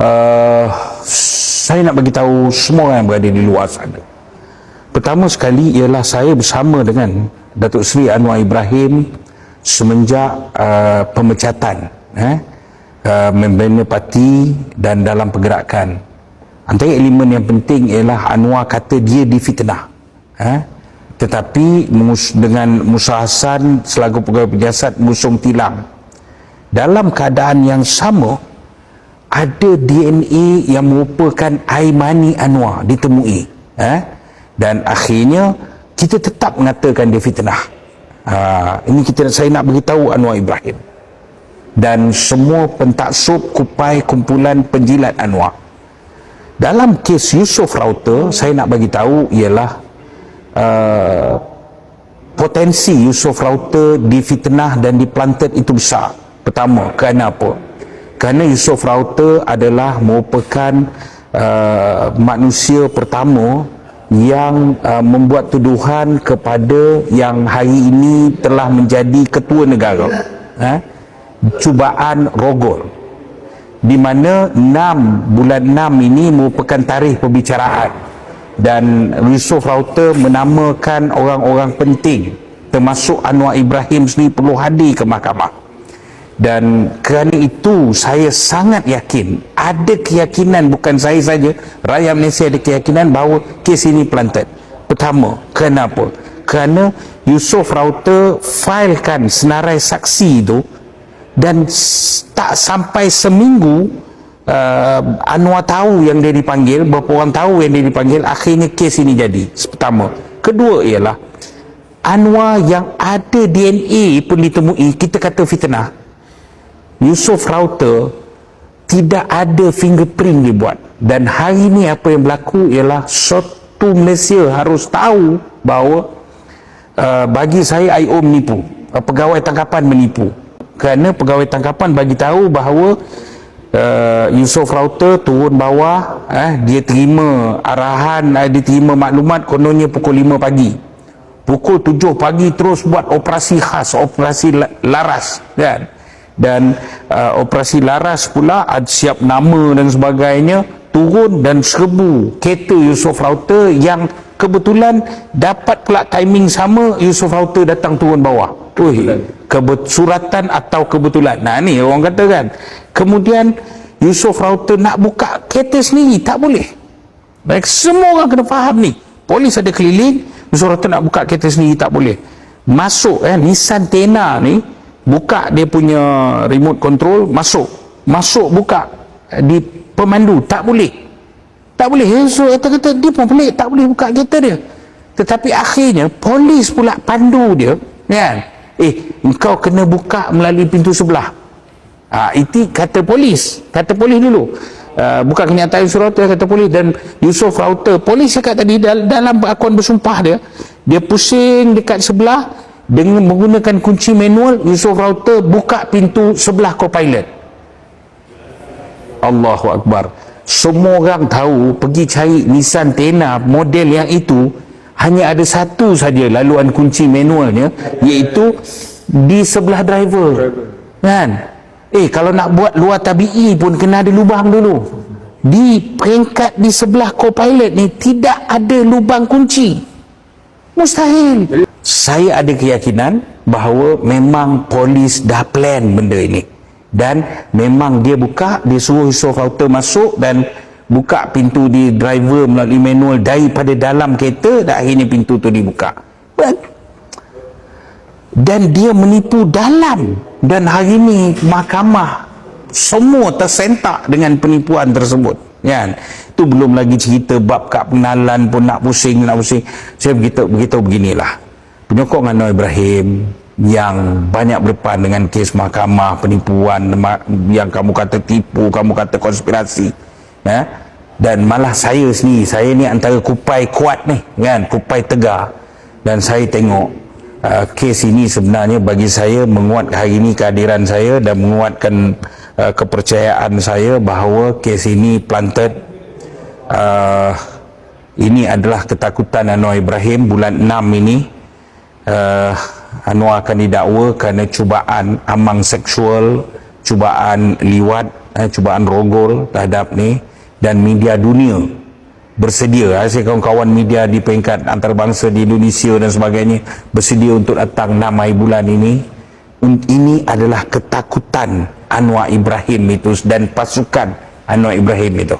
uh, saya nak bagi tahu semua orang yang berada di luar sana. Pertama sekali ialah saya bersama dengan Datuk Seri Anwar Ibrahim semenjak uh, pemecatan eh, uh, membina parti dan dalam pergerakan. Antara elemen yang penting ialah Anwar kata dia difitnah. Eh, tetapi dengan Musa Hassan selaku pegawai penyiasat mengusung tilang. Dalam keadaan yang sama, ada DNA yang merupakan Aimani Anwar ditemui. Eh? Dan akhirnya kita tetap mengatakan dia fitnah. Ha, ini kita saya nak beritahu Anwar Ibrahim dan semua pentaksub kupai kumpulan penjilat Anwar. Dalam kes Yusof Rauter, saya nak bagi tahu ialah uh, potensi Yusof Rauter difitnah dan diplanted itu besar. Pertama, kerana apa? Kerana Yusof Rauter adalah merupakan uh, manusia pertama yang uh, membuat tuduhan kepada yang hari ini telah menjadi ketua negara. Eh? Cubaan Rogol di mana 6 bulan 6 ini merupakan tarikh perbicaraan dan Yusof Rauter menamakan orang-orang penting termasuk Anwar Ibrahim sendiri perlu hadir ke mahkamah dan kerana itu saya sangat yakin ada keyakinan bukan saya saja rakyat Malaysia ada keyakinan bahawa kes ini planted. Pertama kenapa? Kerana Yusof Rauter filekan senarai saksi itu dan tak sampai seminggu uh, Anwar tahu yang dia dipanggil beberapa orang tahu yang dia dipanggil akhirnya kes ini jadi. Pertama. Kedua ialah Anwar yang ada DNA pun ditemui kita kata fitnah Yusof Rauter tidak ada fingerprint dibuat dan hari ini apa yang berlaku ialah suatu Malaysia harus tahu bahawa uh, bagi saya IO menipu. Uh, pegawai tangkapan menipu. Kerana pegawai tangkapan bagi tahu bahawa uh, Yusof Rauter turun bawah eh, dia terima arahan uh, dia terima maklumat kononnya pukul 5 pagi. Pukul 7 pagi terus buat operasi khas operasi la- laras kan dan uh, operasi laras pula ada siap nama dan sebagainya turun dan serbu kereta Yusof Rauter yang kebetulan dapat pula timing sama Yusof Rauter datang turun bawah. Ui, kebesuratan atau kebetulan. Nah ni orang kata kan kemudian Yusof Rauter nak buka kereta sendiri tak boleh. Baik, semua orang kena faham ni. Polis ada keliling Yusof Rauter nak buka kereta sendiri tak boleh. Masuk eh Nissan Tena ni buka dia punya remote control masuk. Masuk buka. Eh, di pemandu tak boleh. Tak boleh. So kata kata dia pun pelik. Tak boleh buka kereta dia. Tetapi akhirnya polis pula pandu dia kan? Eh engkau kena buka melalui pintu sebelah. Ha, itu kata polis. Kata polis dulu. Uh, bukan kenyataan Yusof Rauter kata polis. Dan Yusof Rauter polis cakap tadi dal- dalam akuan bersumpah dia dia pusing dekat sebelah dengan menggunakan kunci manual Yusof Rauter buka pintu sebelah co-pilot. Allahu Akbar. Semua orang tahu pergi cari Nissan Tena model yang itu hanya ada satu saja laluan kunci manualnya iaitu di sebelah driver. Kan? Eh kalau nak buat luar tabi'i pun kena ada lubang dulu. Di peringkat di sebelah co-pilot ni tidak ada lubang kunci. Mustahil saya ada keyakinan bahawa memang polis dah plan benda ini. Dan memang dia buka dia suruh Yusof Rauter masuk dan buka pintu di driver melalui manual daripada dalam kereta dan akhirnya pintu tu dibuka. Dan dia menipu dalam. Dan hari ini mahkamah semua tersentak dengan penipuan tersebut. Kan itu belum lagi cerita bab kad pengenalan pun nak pusing nak pusing. Saya beritahu beritahu beginilah penyokong Anwar Ibrahim yang banyak berdepan dengan kes mahkamah penipuan yang kamu kata tipu kamu kata konspirasi ya. Dan malah saya sendiri saya ni antara kupai kuat ni kan kupai tegar. Dan saya tengok uh, kes ini sebenarnya bagi saya menguat hari ini kehadiran saya dan menguatkan uh, kepercayaan saya bahawa kes ini planted. Uh, ini adalah ketakutan Anwar Ibrahim bulan 6 ini uh, Anwar akan didakwa kerana cubaan amang seksual cubaan liwat, eh, cubaan rogol terhadap ni. Dan media dunia bersedia eh, saya kawan-kawan media di peringkat antarabangsa di Indonesia dan sebagainya bersedia untuk datang 6 hari bulan ini. Ini adalah ketakutan Anwar Ibrahim itu dan pasukan Anwar Ibrahim itu